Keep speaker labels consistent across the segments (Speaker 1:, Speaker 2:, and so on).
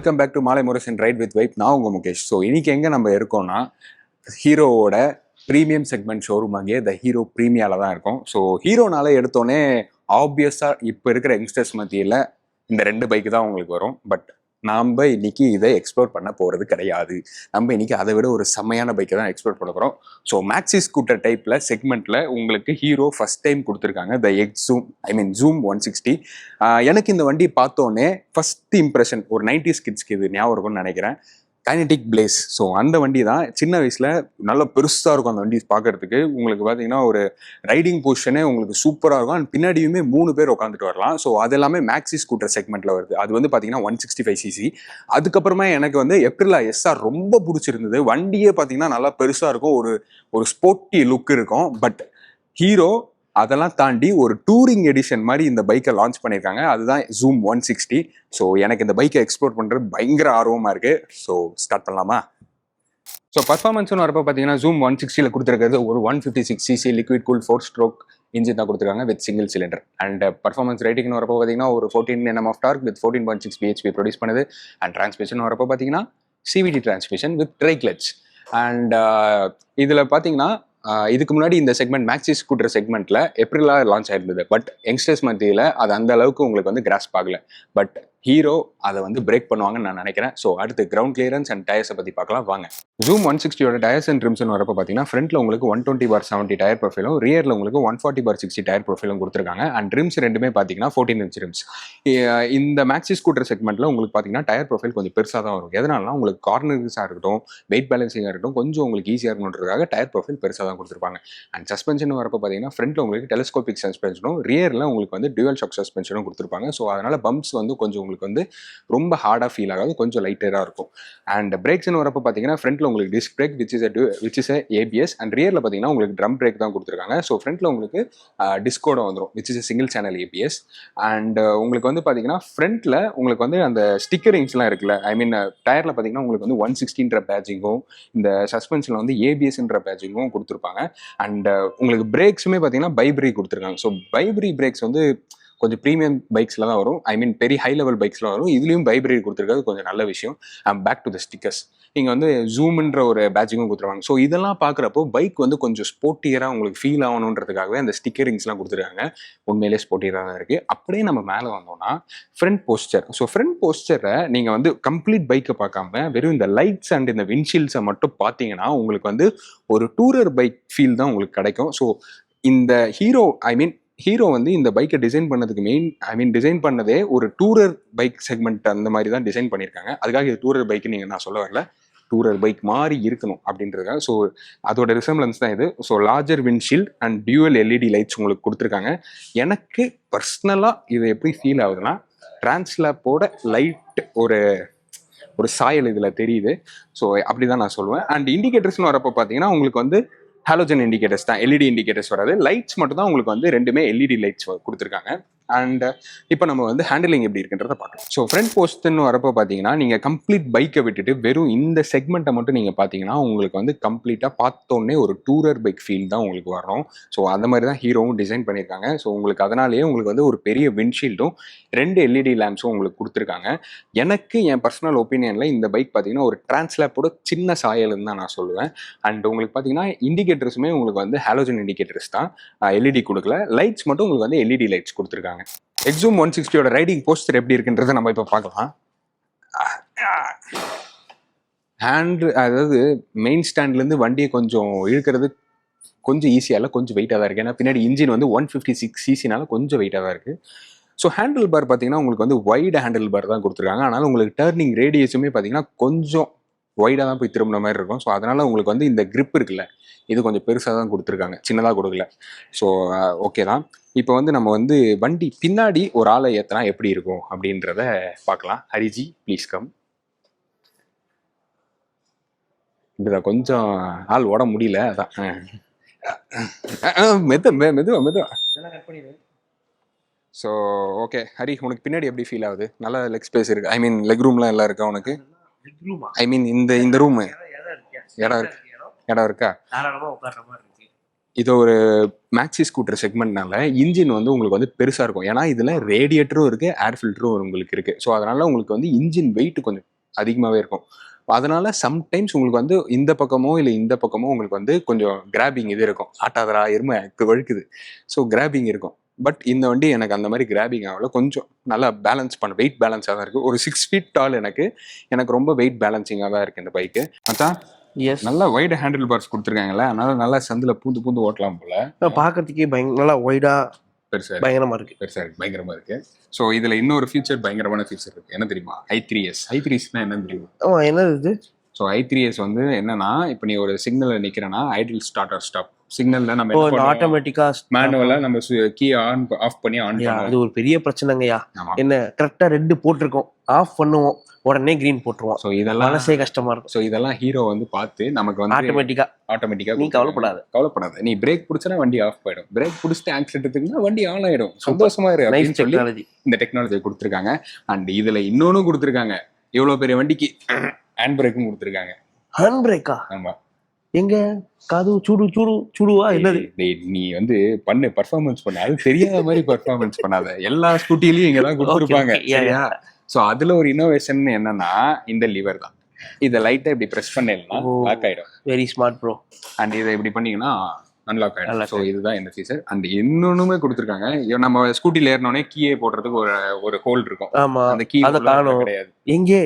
Speaker 1: Welcome back to மாலை முரசன் right with vibe நான் உங்கள் முகேஷ். ஸோ இன்னைக்கு எங்கே நம்ம இருக்கோம்னா ஹீரோவோட ப்ரீமியம் செக்மெண்ட் ஷோரூம் அங்கேயே த ஹீரோ ப்ரீமியாவில் தான் இருக்கும். ஸோ ஹீரோனால எடுத்தோடனே ஆப்வியஸாக இப்போ இருக்கிற யங்ஸ்டர்ஸ் மத்தியில் இந்த ரெண்டு பைக் தான் உங்களுக்கு வரும். பட் நாம் இன்னைக்கு இதை எக்ஸ்ப்ளோர் பண்ண போகிறது கிடையாது. நம்ம இன்னைக்கு அதை விட ஒரு செம்மையான பைக்கை தான் எக்ஸ்ப்ளோர் பண்ண போகிறோம் ஸோ மேக்ஸி ஸ்கூட்டர் டைப்பில் செக்மெண்ட்டில் உங்களுக்கு ஹீரோ ஃபர்ஸ்ட் டைம் கொடுத்துருக்காங்க the egg Xoom I mean Xoom one sixty எனக்கு இந்த வண்டி பார்த்தோன்னே ஃபர்ஸ்ட் இம்ப்ரெஷன் ஒரு நைன்டிஸ் கிட்ஸ்க்கு இது ஞாபகம் இருக்கும்னு நினைக்கிறேன். கைனடிக் பிளேஸ் ஸோ அந்த வண்டி தான் சின்ன வயசில் நல்ல பெருசாக இருக்கும் அந்த வண்டி பார்க்கறதுக்கு. உங்களுக்கு பார்த்தீங்கன்னா ஒரு ரைடிங் பொசிஷனே உங்களுக்கு சூப்பராக இருக்கும். அண்ட் பின்னாடியுமே மூணு பேர் உட்காந்துட்டு வரலாம். ஸோ அது எல்லாமே மேக்ஸி ஸ்கூட்டர் செக்மெண்ட்டில் வருது. அது வந்து பார்த்தீங்கன்னா ஒன் சிக்ஸ்டி ஃபைவ் சிசி அதுக்கப்புறமா எனக்கு வந்து எப்ரிலா எஸ்ஆர் ரொம்ப பிடிச்சிருந்தது. வண்டியே பார்த்தீங்கன்னா நல்லா பெருசாக இருக்கும். ஒரு ஒரு ஸ்போர்ட்டி லுக் இருக்கும். பட் ஹீரோ அதெல்லாம் தாண்டி ஒரு டூரிங் எடிஷன் மாதிரி இந்த பைக்கை லான்ச் பண்ணியிருக்காங்க. அதுதான் ஜூம் ஒன் சிக்ஸ்டி ஸோ எனக்கு இந்த பைக்கை எக்ஸ்ப்ளோர் பண்ணுறது பயங்கர ஆர்வமாக இருக்குது ஸோ ஸ்டார்ட் பண்ணலாமா? ஸோ பர்ஃபார்மன்ஸ்னு வரப்போ பார்த்தீங்கன்னா ஜூம் ஒன் சிக்ஸ்டியில் கொடுத்துருக்கிறது ஒரு one fifty six CC liquid cool four stroke engine தான் கொடுத்துருக்காங்க with single cylinder and performance uh, ரேட்டிங்னு வரப்போ பார்த்தீங்கன்னா ஒரு fourteen NM of torque with fourteen point six BHP produce பண்ணுது. அண்ட் டிரான்ஸ்மிஷன் வரப்போ பார்த்தீங்கன்னா CVT transmission with dry clutch and uh, இதில் பார்த்தீங்கன்னா இதுக்கு முன்னாடி இந்த செக்மெண்ட் மேக்ஸி ஸ்கூட்டர் செக்மெண்ட்ல ஏப்ரலா லான்ச் ஆயிருந்தது. பட் யங்ஸ்டர்ஸ் மத்தியில் அது அந்த அளவுக்கு உங்களுக்கு வந்து கிராஸ் ஆகல. பட் ஹீரோ அதை வந்து பிரேக் பண்ணுவாங்கன்னு நான் நினைக்கிறேன். ஸோ அடுத்து கிரவுண்ட் கிளியரன்ஸ் அண்ட் டயர்ஸை பற்றி பார்க்கலாம். வாங்க. ஜூம் ஒன் சிக்ஸ்டியோட டயர்ஸ் அண்ட் ட்ரிம்ஸ்னு வரப்போ பார்த்தீங்கன்னா ஃப்ரண்ட்ல உங்களுக்கு one twenty by seventy tyre ப்ரொஃபைலும் ரியரில் உங்களுக்கு one forty by sixty tyre ப்ரொஃபைலும் கொடுத்துருக்காங்க. அண்ட் ட்ரிம்ஸ் ரெண்டுமே பார்த்தீங்கன்னா ஃபோர்டீன் இன்ச் ட்ரிம்ஸ் இந்த மேக்ஸி ஸ்கூட்டர் செக்மெண்ட்ல உங்களுக்கு பார்த்தீங்கன்னா டயர் ப்ரொஃபைல் கொஞ்சம் பெருசாக தான் வரும். எதனாலனா உங்களுக்கு கார்னர்ஸாக இருக்கட்டும் வெயிட் பேலன்சிங்காக இருக்கட்டும் கொஞ்சம் உங்களுக்கு ஈஸியாக இருக்கணுன்றதுக்காக டயர் ப்ரொஃபைல் பெருசாக தான் கொடுத்துருப்பாங்க. அண்ட் சஸ்பென்ஷன் வரப்போ பார்த்தீங்கன்னா ஃப்ரண்ட்ல உங்களுக்கு டெலிஸ்கோபிக் சஸ்பென்ஷனும் ரியரில் உங்களுக்கு வந்து டியூவல் ஷாக் சஸ்பென்ஷனும் கொடுத்துருப்பாங்க. ஸோ அதனால பம்ப்ஸ் வந்து கொஞ்சம் உங்களுக்கு வந்து ரொம்ப ஹார்டாக ஃபீல் ஆகாது கொஞ்சம் லைட்டராக இருக்கும். அண்ட் பிரேக்ஸ்னு வரப்போ பார்த்தீங்கன்னா ஃப்ரண்ட்ல உங்களுக்கு disc brake which is which is ABS and ரியரில் பார்த்தீங்கன்னா உங்களுக்கு ட்ரம் பிரேக் தான் கொடுத்துருக்காங்க. ஸோ ஃப்ரண்ட்ல உங்களுக்கு டிஸ்கோட வந்துடும் which is single channel ABS and உங்களுக்கு வந்து பார்த்தீங்கன்னா ஃப்ரண்ட்ல உங்களுக்கு வந்து அந்த ஸ்டிக்கரிங்ஸ்லாம் இருக்குல்ல ஐ மீன் டயரில் பார்த்தீங்கன்னா உங்களுக்கு வந்து ஒன் சிக்ஸ்டின்ற பேட்சிங்கும் இந்த சஸ்பென்ஷனில் வந்து ஏபிஎஸ்ன்ற பேட்சிங்கும் கொடுத்துருப்பாங்க. அண்ட் உங்களுக்கு பிரேக்ஸுமே பார்த்தீங்கன்னா பைப்ரி கொடுத்துருக்காங்க. ஸோ பைப்ரி பிரேக்ஸ் வந்து கொஞ்சம் ப்ரீமியம் பைக்ஸில் தான் வரும். ஐ மீன் பெரிய ஹை லெவல் பைக்ஸ்லாம் வரும். இதுலேயும் பைப்ரேட் கொடுத்துருக்காது கொஞ்சம் நல்ல விஷயம். பேக் டு த ஸ்டிக்கர்ஸ் நீங்கள் வந்து ஜூம்ன்ற ஒரு பேட்சிங்கும் கொடுத்துருவாங்க. ஸோ இதெல்லாம் பார்க்குறப்போ பைக் வந்து கொஞ்சம் ஸ்போர்ட்டியராக உங்களுக்கு ஃபீல் ஆகணுன்றதுக்காகவே அந்த ஸ்டிக்கரிங்ஸ்லாம் கொடுத்துருக்காங்க. உண்மையிலே ஸ்போர்ட்டியராக தான் இருக்குது அப்படியே நம்ம மேலே வந்தோம்னா ஃப்ரண்ட் போஸ்டர் ஸோ ஃப்ரண்ட் போஸ்டரை நீங்கள் வந்து கம்ப்ளீட் பைக்கை பார்க்காம வெறும் இந்த லைட்ஸ் அண்ட் இந்த விண்ட்ஷீல்ட்ஸை மட்டும் பார்த்தீங்கன்னா உங்களுக்கு வந்து ஒரு டூரர் பைக் ஃபீல் தான் உங்களுக்கு கிடைக்கும். ஸோ இந்த ஹீரோ ஐ மீன் ஹீரோ வந்து இந்த பைக்கை டிசைன் பண்ணதுக்கு மெயின் ஐ மீன் டிசைன் பண்ணதே ஒரு டூரர் பைக் செக்மெண்ட் அந்த மாதிரி தான் டிசைன் பண்ணியிருக்காங்க. அதுக்காக இது டூரர் பைக் நீங்கள் நான் சொல்ல வரல. டூரர் பைக் மாதிரி இருக்கணும் அப்படின்றதுக்காக. ஸோ அதோட ரிசம்பிளன்ஸ் தான் இது. So larger windshield and dual LED lights உங்களுக்கு கொடுத்துருக்காங்க. எனக்கு பர்சனலாக இது எப்படி ஃபீல் ஆகுதுன்னா டிரான்ஸ்லாப்போட லைட் ஒரு ஒரு சாயல் இதில் தெரியுது. ஸோ அப்படி தான் நான் சொல்லுவேன். அண்ட் இண்டிகேட்டர்ஸ்னு வரப்போ பார்த்தீங்கன்னா உங்களுக்கு வந்து ஹாலோஜன் இண்டிகேட்டர்ஸ் தான் எல்இடி இண்டிகேட்டர்ஸ் வராது. லைட்ஸ் மட்டும் தான் உங்களுக்கு வந்து ரெண்டுமே எல்இடி லைட்ஸ் கொடுத்துருக்காங்க. அண்ட் uh, இப்போ நம்ம வந்து ஹேண்டிலிங் எப்படி இருக்குன்றத பார்க்கலாம். ஸோ ஃப்ரண்ட் போஸ்ட்னு வரப்போ பார்த்தீங்கன்னா நீங்கள் கம்ப்ளீட் பைக்கை விட்டுட்டு வெறும் இந்த செக்மெண்ட்டை மட்டும் நீங்கள் பார்த்தீங்கன்னா உங்களுக்கு வந்து கம்ப்ளீட்டாக பார்த்தோன்னே ஒரு டூரர் பைக் ஃபீல் தான் உங்களுக்கு வரும். ஸோ அந்த மாதிரி தான் ஹீரோவும் டிசைன் பண்ணியிருக்காங்க. ஸோ உங்களுக்கு அதனாலேயே உங்களுக்கு வந்து ஒரு பெரிய விண்ட்ஷீல்டும் ரெண்டு எல்இடி லேம்ப்ஸும் உங்களுக்கு கொடுத்துருக்காங்க. எனக்கு என் பர்சனல் ஒப்பீனியனில் இந்த பைக் பார்த்தீங்கன்னா ஒரு டிரான்ஸ்லேப்போட சின்ன சாயல்னு தான் நான் சொல்லுவேன். அண்ட் உங்களுக்கு பார்த்தீங்கன்னா இண்டிகேட்டர்ஸுமே உங்களுக்கு வந்து ஹாலோஜன் இண்டிகேட்டர்ஸ் தான். எல்இடி கொடுக்கல. லைட்ஸ் மட்டும் உங்களுக்கு வந்து எல்இடி லைட்ஸ் கொடுத்துருக்காங்க. எக்ஸூம் ஒன் சிக்ஸ்டியோட ரைடிங் போஸ்டர் எப்படி இருக்குன்றதை நம்ம இப்போ பார்க்கலாம். ஹேண்ட் அதாவது மெயின் ஸ்டாண்ட்லேருந்து வண்டியை கொஞ்சம் இழுக்கிறது கொஞ்சம் ஈஸியாக இல்லை கொஞ்சம் வெயிட்டாக தான் இருக்குது ஏன்னா பின்னாடி இன்ஜின் வந்து ஒன் ஃபிஃப்டி சிக்ஸ் சிசினால கொஞ்சம் வெயிட்டாக தான் இருக்குது ஸோ ஹேண்டில் பார் பார்த்தீங்கன்னா உங்களுக்கு வந்து வைடு ஹேண்டில் பார் தான் கொடுத்துருக்காங்க. ஆனால் உங்களுக்கு டேர்னிங் ரேடியஸுமே பார்த்தீங்கன்னா கொஞ்சம் ஒய்டாக தான் போய் திரும்பின மாதிரி இருக்கும். ஸோ அதனால் உங்களுக்கு வந்து இந்த கிரிப் இருக்குல்ல இது கொஞ்சம் பெருசாக தான் கொடுத்துருக்காங்க. சின்னதாக கொடுக்கல. ஸோ ஓகே தான். இப்போ வந்து நம்ம வந்து வண்டி பின்னாடி ஒரு ஆளை ஏற்றினா எப்படி இருக்கும் அப்படின்றத பார்க்கலாம். ஹரிஜி ப்ளீஸ் கம் இதில் கொஞ்சம் ஆள் ஓட முடியல அதான். மெது மெ மெதுவா மெதுவா. ஸோ ஓகே ஹரி உனக்கு பின்னாடி எப்படி ஃபீல் ஆகுது? நல்ல லெக் ஸ்பேஸ் இருக்கு. ஐ மீன் லெக் ரூம்லாம் எல்லாம் இருக்கா உனக்கு? ஐ மீன் இந்த இந்த ரூமு இடம் இருக்கு? இடம் இருக்கா
Speaker 2: தாராளமா உட்கார்ற மாதிரி இருக்கு
Speaker 1: இது ஒரு மேக்ஸி ஸ்கூட்டர் செக்மெண்ட்னால இன்ஜின் வந்து உங்களுக்கு வந்து பெருசாக இருக்கும். ஏன்னா இதில் ரேடியேட்டரும் இருக்குது ஏர் ஃபில்டரும் உங்களுக்கு இருக்குது ஸோ அதனால் உங்களுக்கு வந்து இன்ஜின் வெயிட் கொஞ்சம் அதிகமாகவே இருக்கும். அதனால சம்டைம்ஸ் உங்களுக்கு வந்து இந்த பக்கமோ இல்லை இந்த பக்கமோ உங்களுக்கு வந்து கொஞ்சம் கிராபிங் இது இருக்கும். ஆட்டாதரா எருமை வழுக்குது. ஸோ கிராபிங் இருக்கும். பட் இந்த வண்டி எனக்கு அந்த மாதிரி கிராபிங் ஆகல. கொஞ்சம் நல்லா பேலன்ஸ் பண்ண வெயிட் பேலன்ஸாக தான் இருக்குது ஒரு சிக்ஸ் ஃபீட் டால் எனக்கு. எனக்கு ரொம்ப வெயிட் பேலன்சிங்காக தான் இருக்குது இந்த பைக்கு அதான்
Speaker 2: எஸ்
Speaker 1: நல்லா வைடு ஹேண்டில் பார்ஸ் கொடுத்துருக்காங்கல்ல. அதனால நல்லா சந்தில் பூந்து பூந்து ஓட்டலாம் போல.
Speaker 2: பார்க்கறதுக்கே பயங்க நல்லா ஒய்டா
Speaker 1: பெருசா இருக்கு.
Speaker 2: பயங்கரமா இருக்கு.
Speaker 1: பெருசா இருக்கு. பயங்கரமா இருக்கு. ஸோ இதுல இன்னொரு ஃபீச்சர் பயங்கரமான ஃபீச்சர் இருக்கு. என்ன தெரியுமா? I three S I three எஸ்னா என்னன்னு தெரியுமா?
Speaker 2: ஆமா என்னது இது?
Speaker 1: ஸோ ஐ த்ரீ எஸ் வந்து என்னன்னா இப்போ நீ ஒரு சிக்னல்ல நிக்கிறேன்னா ஐடில் ஸ்டார்ட் ஆர் ஸ்டாப் சிக்னல்ல நம்ம
Speaker 2: ஆட்டோமேட்டிக்கா
Speaker 1: மேனுவலா நம்ம கீ ஆன் ஆஃப் பண்ணி ஆன்
Speaker 2: அது ஒரு பெரிய பிரச்சனைங்கய்யா. என்ன கரெக்டா ரெண்டு போட்டிருக்கோம். ஆஃப் பண்ணுவோம். உடனே கிரீன் போட்டுருவோம்.
Speaker 1: ஸோ இதெல்லாம்
Speaker 2: மனசே கஷ்டமா இருக்கும்.
Speaker 1: ஸோ இதெல்லாம் ஹீரோ வந்து பார்த்து நமக்கு வந்து
Speaker 2: ஆட்டோமேட்டிக்கா
Speaker 1: ஆட்டோமேட்டிக்கா
Speaker 2: நீ கவலைப்படாத.
Speaker 1: கவலைப்படாத. நீ பிரேக் பிடிச்சனா வண்டி ஆஃப் போயிடும். பிரேக் பிடிச்சிட்டு ஆக்சிடென்ட் எடுத்துக்கினா வண்டி ஆன் ஆயிடும். சந்தோஷமா இரு
Speaker 2: நைஸ்
Speaker 1: அப்படின்னு சொல்லி
Speaker 2: டெக்னாலஜி
Speaker 1: இந்த டெக்னாலஜியை கொடுத்துருக்காங்க. அண்ட் இதுல இன்னொன்னும் கொடுத்துருக்காங்க. இவ்வளவு பெரிய வண்டிக்கு. ஹேண்ட் பிரேக்கும் கொடுத்துருக்காங்க.
Speaker 2: ஹேண்ட் பிரேக்கா
Speaker 1: ஆமா.
Speaker 2: எங்க? காது சூடு சூடு சூடுவா? என்னது?
Speaker 1: நீ வந்து பண்ணு பர்ஃபார்மன்ஸ் பண்ணு. அது தெரியாத மாதிரி பர்ஃபார்மன்ஸ் பண்ணாத. எல்லா ஸ்கூட்டிலையும் இங்க தான் கொடுத்துருப்பாங்க. சோ அதுல ஒரு இன்னோவேஷன் என்னன்னா இந்த லிவர் தான். இதை லைட்டா இப்படி பிரஸ் பண்ணேன்னா
Speaker 2: ஓ.
Speaker 1: லாக் ஆயிடும்.
Speaker 2: வெரி ஸ்மார்ட் ப்ரோ
Speaker 1: அண்ட் இதை இப்படி பண்ணீங்கன்னா அன்லாக் ஆயிடும். ஸோ இதுதான் இந்த ஃபீச்சர் அண்ட் இன்னொன்னுமே கொடுத்துருக்காங்க. நம்ம ஸ்கூட்டில ஏறினோடனே கீயே போடுறதுக்கு ஒரு ஒரு ஹோல் இருக்கும்.
Speaker 2: ஆமா.
Speaker 1: அந்த கீ
Speaker 2: அத.
Speaker 1: கிடையாது.
Speaker 2: எங்கே?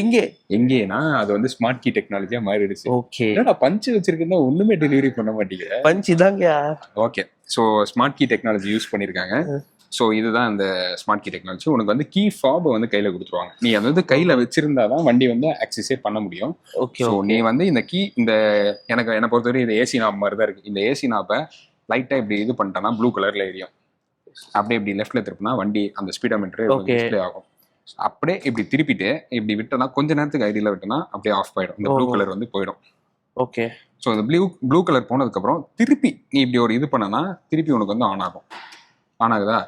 Speaker 2: எங்கே?
Speaker 1: எங்கேனா அது வந்து ஸ்மார்ட் கீ டெக்னாலஜியா மாறிடுச்சு.
Speaker 2: ஓகே.
Speaker 1: என்னடா பஞ்சு வச்சிருக்கேன்னா ஒண்ணுமே டெலிவரி பண்ண மாட்டீங்க.
Speaker 2: Punch இதாங்கயா?
Speaker 1: Okay. So smart key technology use பண்ணியிருக்காங்க ஸோ இதுதான் இந்த ஸ்மார்ட் கீ டெக்னாலஜி உனக்கு வந்து கீ ஃபாபை வந்து கையில கொடுத்துருவாங்க. நீ அதை வந்து கையில வச்சிருந்தா தான் வண்டி வந்து ஆக்சஸே பண்ண முடியும்.
Speaker 2: ஓகே
Speaker 1: ஸோ நீ வந்து இந்த கீ இந்த எனக்கு என்னை பொறுத்தவரை இது ஏசி நாப் மாதிரி தான் இருக்கு. இந்த ஏசி நாப்பை லைட்டா இப்படி இது பண்ணிட்டேன்னா ப்ளூ கலர்ல எரியும். அப்படியே இப்படி லெஃப்ட்ல திருப்பினா வண்டி அந்த ஸ்பீடோமீட்டர். டிஸ்பிளே ஆகும். அப்படியே இப்படி திருப்பிட்டு இப்படி விட்டனா கொஞ்ச நேரத்துக்கு ஐடியில் விட்டனா அப்படியே ஆஃப் போயிடும். இந்த ப்ளூ. கலர் வந்து போயிடும்.
Speaker 2: ஓகே.
Speaker 1: ஸோ இந்த ப்ளூ ப்ளூ கலர் போனதுக்கப்புறம் திருப்பி நீ இப்படி ஒரு இது பண்ணனா திருப்பி உனக்கு வந்து ஆன் ஆகும். ஆன் ஆகுதா?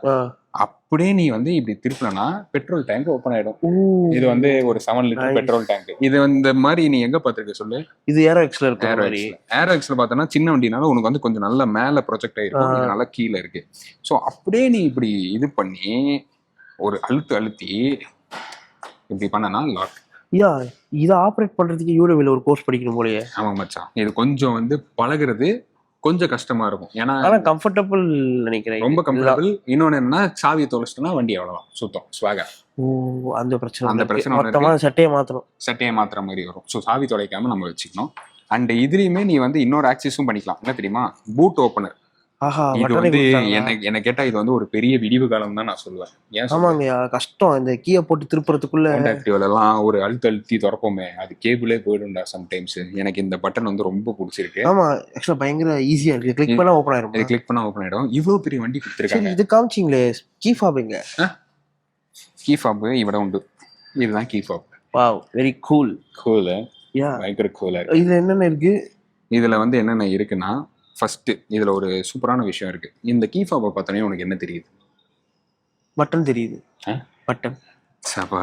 Speaker 1: அப்படியே நீ வந்து இப்படி திருப்பினா பெட்ரோல் டேங்க் ஓப்பன் ஆயிடும். இது வந்து ஒரு செவன் லிட்டர். பெட்ரோல் டேங்க் இது இந்த மாதிரி நீ எங்க பார்த்திருக்க சொல்லு?
Speaker 2: இது ஏரோ எக்ஸ்ல இருக்கிற
Speaker 1: ஏரோ ஏரோ எக்ஸ்ல பார்த்தோன்னா சின்ன வண்டினால உனக்கு வந்து கொஞ்சம் நல்ல மேல ப்ரொஜெக்ட் ஆயிருக்கும் நல்லா கீழே இருக்கு. ஸோ அப்படியே நீ இப்படி இது பண்ணி ஒரு அழுத்து அழுத்தி இப்படி பண்ணனா லாக்
Speaker 2: யா இத ஆபரேட் பண்றதுக்கு யூடியூப்ல ஒரு கோர்ஸ் படிக்கணும் போலயே.
Speaker 1: ஆமா மச்சான். இது கொஞ்சம் வந்து பழகுறது கொஞ்சம் கஷ்டமா இருக்கும். ஏன்னா
Speaker 2: ஆனா கம்ஃபர்டபுள் நினைக்கிறேன்.
Speaker 1: ரொம்ப. கம்ஃபர்டபுள் இன்னொன்னு என்னன்னா சாவியை தொலைச்சிட்டோம்னா வண்டி அவ்வளவுதான். சுத்தம். ஸ்வாகர்
Speaker 2: ஓ அந்த பிரச்சனை
Speaker 1: அந்த பிரச்சனை
Speaker 2: பிரச்சனை
Speaker 1: ஒண்ணு
Speaker 2: மொத்தமா சட்டையை மாத்தணும்.
Speaker 1: சட்டையை மாத்துற மாதிரி வரும். ஸோ சாவி தொலைக்காம நம்ம வச்சுக்கணும். அண்ட் இதுலயுமே நீ வந்து இன்னொரு ஆக்சஸும் பண்ணிக்கலாம். என்ன தெரியுமா? பூட் ஓப்பனர் இது வந்து? எனக்கு என்ன கேட்டா இது வந்து ஒரு பெரிய விடிவு காலம் தான் நான் சொல்லுவேன். ஏன்?
Speaker 2: ஆமாங்கய்யா கஷ்டம். இந்த கீயை போட்டு திருப்புறதுக்குள்ள
Speaker 1: எல்லாம் ஒரு அழுத்த அழுத்தி திறப்போமே அது கேபிளே போயிடும்டா சம்டைம்ஸ் எனக்கு இந்த பட்டன் வந்து ரொம்ப பிடிச்சிருக்கு.
Speaker 2: ஆமா ஆக்சுவலா பயங்கர ஈஸியா இருக்கு. கிளிக் பண்ணா ஓபன் ஆயிரும்
Speaker 1: இது கிளிக் பண்ணா ஓப்பன் ஆயிடும். இவ்வளவு பெரிய வண்டி கொடுத்துருக்காங்க.
Speaker 2: இது காமிச்சிங்களே கீ ஃபாபிங்க
Speaker 1: கீ ஃபாப் இவட உண்டு. இதுதான் key fob
Speaker 2: wow very cool
Speaker 1: கூல
Speaker 2: யா
Speaker 1: பயங்கர கூலா இருக்கு.
Speaker 2: இதுல என்னென்ன இருக்கு?
Speaker 1: இதுல வந்து என்னென்ன இருக்குன்னா ஃபர்ஸ்ட் இதுல ஒரு சூப்பரான விஷயம் இருக்கு. இந்த கீ ஃபாபை பார்த்தோன்னே உனக்கு என்ன தெரியுது?
Speaker 2: பட்டன் தெரியுது? பட்டன்
Speaker 1: சபா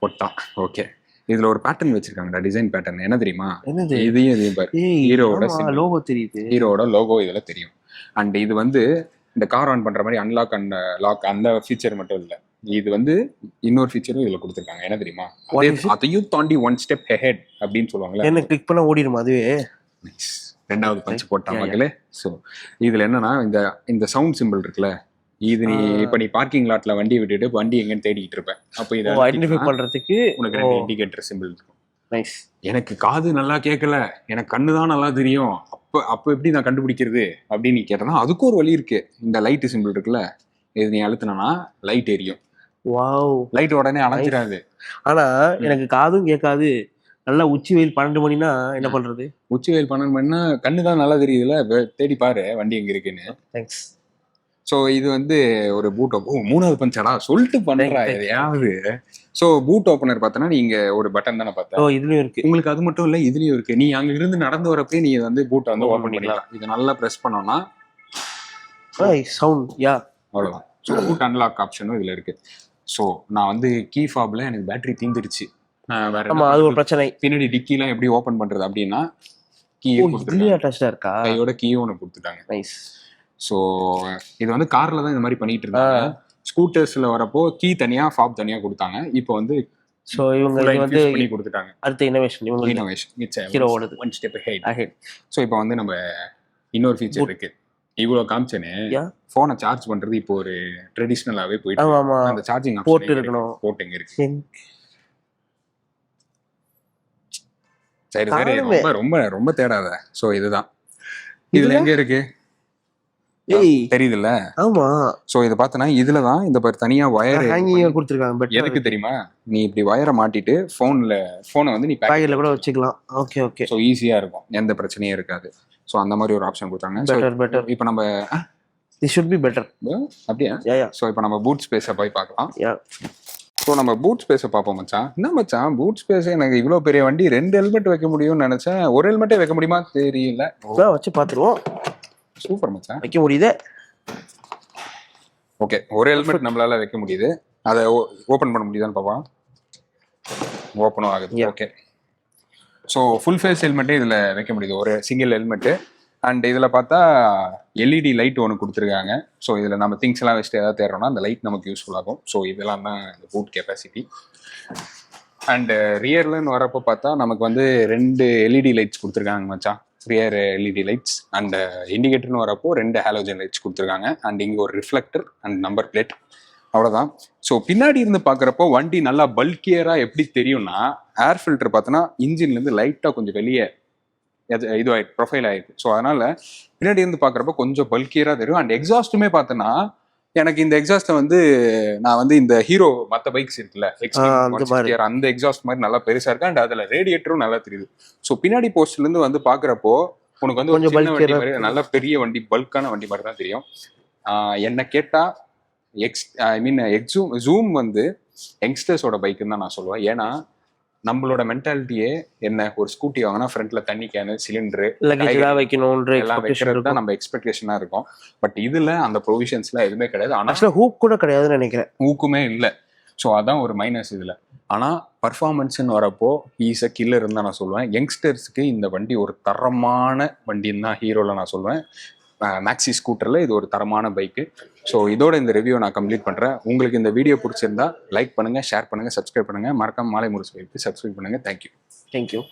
Speaker 1: பொட்டான் ஓகே. இதுல ஒரு பேட்டர்ன் வச்சிருக்காங்கடா டிசைன் பேட்டர்ன் என்ன தெரியுமா? இதையும் இதையும் பாரு. ஹீரோவோட.
Speaker 2: லோகோ தெரியுது.
Speaker 1: ஹீரோவோட லோகோ இதுல தெரியும். அண்ட் இது வந்து இந்த கார் ஆன் பண்ற மாதிரி அன்லாக் அண்ட் லாக் அந்த ஃபீச்சர் மட்டும் இல்ல. இது வந்து இன்னொரு ஃபீச்சரும் இதுல கொடுத்துருக்காங்க. என்ன தெரியுமா? அதையும் தாண்டி ஒன் ஸ்டெப் ஹெட் அப்படின்னு சொல்லுவாங்கல்ல.
Speaker 2: என்ன கிளிக் பண்ணா ஓடிடுமா அதுவே.
Speaker 1: ரெண்டாவது பஞ்ச் போட்டான். மகளே. ஸோ இதுல என்னன்னா இந்த இந்த சவுண்ட் சிம்பிள் இருக்குல்ல இது நீ. இப்ப நீ பார்க்கிங் லாட்ல வண்டி விட்டுட்டு வண்டி எங்கன்னு தேடிட்டு இருப்ப. அப்போ இதை
Speaker 2: ஐடென்டிஃபை பண்றதுக்கு
Speaker 1: உனக்கு ரெண்டு இண்டிகேட்டர் சிம்பிள் இருக்கும்.
Speaker 2: நைஸ்
Speaker 1: எனக்கு காது நல்லா கேட்கல எனக்கு கண்ணு தான் நல்லா தெரியும் அப்ப அப்ப எப்படி நான் கண்டுபிடிக்கிறது அப்படின்னு நீ கேட்டனா அதுக்கும் ஒரு வழி இருக்கு. இந்த லைட் சிம்பிள் இருக்குல்ல இது நீ அழுத்தினா லைட் எரியும்.
Speaker 2: வாவ்
Speaker 1: லைட் உடனே அணைஞ்சிடாது.
Speaker 2: ஆனா எனக்கு காதும் கேட்காது. நல்லா உச்சி வெயில் பன்னெண்டு மணினா என்ன பண்றது?
Speaker 1: உச்சி வெயில் பன்னெண்டு மணினா கண்ணு தான் நல்லா தெரியுதுல. வே- தேடி பாரு வண்டி எங்க இருக்குன்னு.
Speaker 2: தேங்க்ஸ்
Speaker 1: ஸோ இது வந்து ஒரு பூட் ஓ மூணாவது பஞ்சடா? சொல்லிட்டு
Speaker 2: you.
Speaker 1: எதையாவது. ஸோ பூட் ஓப்பனர் பார்த்தனா நீங்க ஒரு பட்டன் தானே பார்த்த.
Speaker 2: ஓ இதுலயும் இருக்கு.
Speaker 1: உங்களுக்கு அது மட்டும் இல்ல இதுலயும் இருக்கு. நீ அங்க இருந்து நடந்து வரப்பே நீ வந்து பூட்டை வந்து ஓப்பன் பண்ணிக்கலாம். இது நல்லா ப்ரெஸ் பண்ணோம்னா
Speaker 2: சவுண்ட் யா
Speaker 1: அவ்வளவுதான். ஸோ பூட் அன்லாக் ஆப்ஷனும் இதுல இருக்கு. ஸோ நான் வந்து கீ ஃபாப்ல எனக்கு பேட்டரி வேற
Speaker 2: ஆமா அது ஒரு? பிரச்சனை.
Speaker 1: பின்னாடி டிக்கிலாம் எப்படி ஓப்பன் பண்றது அப்படின்னா கீ
Speaker 2: இருக்கா?
Speaker 1: கையோட கீயும் ஒன்று கொடுத்துட்டாங்க.
Speaker 2: நைஸ்
Speaker 1: ஸோ இது வந்து கார்ல தான் இந்த மாதிரி பண்ணிட்டு இருந்தாங்க. ஸ்கூட்டர்ஸ்ல வரப்போ கீ தனியா ஃபாப் தனியா கொடுத்தாங்க. இப்போ வந்து
Speaker 2: ஸோ இவங்க வந்து
Speaker 1: பண்ணி கொடுத்துட்டாங்க.
Speaker 2: அடுத்த இனோவேஷன் இவங்க
Speaker 1: innovation it's
Speaker 2: ஹீரோவோடது
Speaker 1: one step head
Speaker 2: ahead
Speaker 1: so இப்போ வந்து நம்ம இன்னொரு ஃபீச்சர் இருக்கு. இவ்வளோ காமிச்சேனே. ஃபோனை சார்ஜ் பண்றது இப்போ ஒரு ட்ரெடிஷ்னலாகவே போயிட்டு அந்த சார்ஜிங்
Speaker 2: போர்ட் இருக்கணும்.
Speaker 1: போர்ட் எங்க இருக்கு
Speaker 2: எங்க-
Speaker 1: சரி சரி. ரொம்ப ரொம்ப ரொம்ப தேடாத. ஸோ இதுதான். இதுல? எங்க இருக்கு?
Speaker 2: ஏய்.
Speaker 1: தெரியுதுல்ல?
Speaker 2: ஆமா.
Speaker 1: ஸோ இது பார்த்தனா இதுல தான் இந்த பாரு தனியா ஒயர்
Speaker 2: ஹேங்கிங் கொடுத்துருக்காங்க பட்
Speaker 1: எதுக்கு தெரியுமா? நீ இப்படி ஒயரை மாட்டிட்டு ஃபோன்ல ஃபோனை வந்து நீ
Speaker 2: பேக்கெட்ல கூட வச்சுக்கலாம். ஓகே ஓகே
Speaker 1: ஸோ ஈஸியா இருக்கும். எந்த பிரச்சனையும் இருக்காது. ஸோ அந்த மாதிரி ஒரு ஆப்ஷன் கொடுத்தாங்க.
Speaker 2: பெட்டர் பெட்டர்
Speaker 1: இப்போ நம்ம
Speaker 2: திஸ் ஷுட் பி பெட்டர்
Speaker 1: அப்படியா? ஸோ இப்போ நம்ம பூட் ஸ்பேஸை போய் பார்க்கலாம்.
Speaker 2: யா
Speaker 1: ஸோ நம்ம பூட் ஸ்பேஸை பார்ப்போம் மச்சான். என்ன மச்சான்? பூட் ஸ்பேஸ் எனக்கு இவ்வளோ பெரிய வண்டி ரெண்டு ஹெல்மெட் வைக்க முடியும்னு நினைச்சேன். ஒரு ஹெல்மெட்டே வைக்க முடியுமா? தெரியல.
Speaker 2: வச்சு பார்த்துருவோம்.
Speaker 1: சூப்பர் மச்சான்.
Speaker 2: வைக்க முடியுதே.
Speaker 1: ஓகே ஒரு ஹெல்மெட் நம்மளால வைக்க முடியுது. அதை ஓப்பன் பண்ண முடியுதான்னு பார்ப்போம். ஓப்பனும் ஆகுது. ஓகே ஸோ ஃபுல் ஃபேஸ் ஹெல்மெட்டே இதில் வைக்க முடியுது. ஒரு சிங்கிள் ஹெல்மெட்டு அண்ட் இதில் பார்த்தா எல்இடி லைட் ஒன்று கொடுத்துருக்காங்க. ஸோ இதில் நம்ம திங்ஸ் எல்லாம் வச்சுட்டு ஏதாவது தேடுறோம்னா அந்த லைட் நமக்கு யூஸ்ஃபுல் ஆகும். ஸோ இதெல்லாம் தான் இந்த பூட் கெப்பாசிட்டி அண்டு ரியர்லன்னு வரப்போ பார்த்தா நமக்கு வந்து ரெண்டு எல்இடி லைட்ஸ் கொடுத்துருக்காங்க மச்சான். ரியர் எல்இடி லைட்ஸ் அண்ட் இண்டிகேட்டர்னு வரப்போ ரெண்டு ஹாலோஜன் லைட்ஸ் கொடுத்துருக்காங்க. அண்ட் இங்கே ஒரு ரிஃப்ளெக்டர் அண்ட் நம்பர் பிளேட் அவ்வளோதான் ஸோ பின்னாடி இருந்து பார்க்குறப்போ வண்டி நல்லா பல்கியராக எப்படி தெரியும்னா ஏர் ஃபில்டர் பார்த்தோன்னா இன்ஜின்லேருந்து லைட்டாக கொஞ்சம் வெளியே இது இது ஆயிடுச்சு ப்ரொஃபைல் ஆயிடுச்சு ஸோ அதனால பின்னாடி இருந்து பார்க்குறப்போ கொஞ்சம் பல்கியராக தெரியும். அண்ட் எக்ஸாஸ்ட்டுமே பார்த்தோன்னா எனக்கு இந்த எக்ஸாஸ்ட்டை வந்து நான் வந்து இந்த ஹீரோ மற்ற பைக்ஸ் இருக்குல்ல
Speaker 2: அந்த மாதிரி.
Speaker 1: XT160R, அந்த எக்ஸாஸ்ட் மாதிரி நல்லா பெருசா இருக்கு. அண்ட் அதுல ரேடியேட்டரும் நல்லா தெரியுது. ஸோ பின்னாடி போஸ்ட்ல இருந்து வந்து பாக்குறப்போ உனக்கு வந்து
Speaker 2: கொஞ்சம்
Speaker 1: வண்டி மாதிரி நல்ல பெரிய வண்டி பல்கான வண்டி மாதிரி தான் தெரியும். என்ன கேட்டா எக்ஸ் ஐ மீன் எக்ஸூம் ஜூம் வந்து யங்ஸ்டர்ஸோட பைக்குன்னு தான் நான் சொல்லுவேன். ஏன்னா நம்மளோட மென்டாலிட்டியே என்ன? ஒரு ஸ்கூட்டி வாங்கினா ஃப்ரண்ட்ல தண்ணி கேனு சிலிண்டரு
Speaker 2: வைக்கணும்ன்ற
Speaker 1: எல்லாம் வைக்கிறது தான் நம்ம எக்ஸ்பெக்டேஷனா இருக்கும். பட் இதுல அந்த ப்ரொவிஷன்ஸ்லாம் எதுவுமே கிடையாது. ஆனா
Speaker 2: ஆக்சுவலாக ஹூக் கூட கிடையாதுன்னு நினைக்கிறேன்.
Speaker 1: ஊக்குமே இல்லை. ஸோ அதான் ஒரு மைனஸ் இதில். ஆனால் பர்ஃபார்மன்ஸ்னு வரப்போ ஈஸ் அ கில்லர் தான் நான் சொல்லுவேன் யங்ஸ்டர்ஸ்க்கு இந்த வண்டி ஒரு தரமான வண்டின்னு தான் ஹீரோவில் நான் சொல்லுவேன் மேக்ஸி ஸ்கூட்டரில் இது ஒரு தரமான பைக்கு ஸோ இதோட இந்த ரிவ்யூ நான் கம்ப்ளீட் பண்ணுறேன் உங்களுக்கு இந்த வீடியோ பிடிச்சிருந்தா லைக் பண்ணுங்கள் ஷேர் பண்ணுங்கள் சப்ஸ்கிரைப் பண்ணுங்கள் மறக்காம மாலை முரசு வைப்பு சப்ஸ்கிரைப் பண்ணுங்கள் தேங்க்யூ
Speaker 2: தேங்க்யூ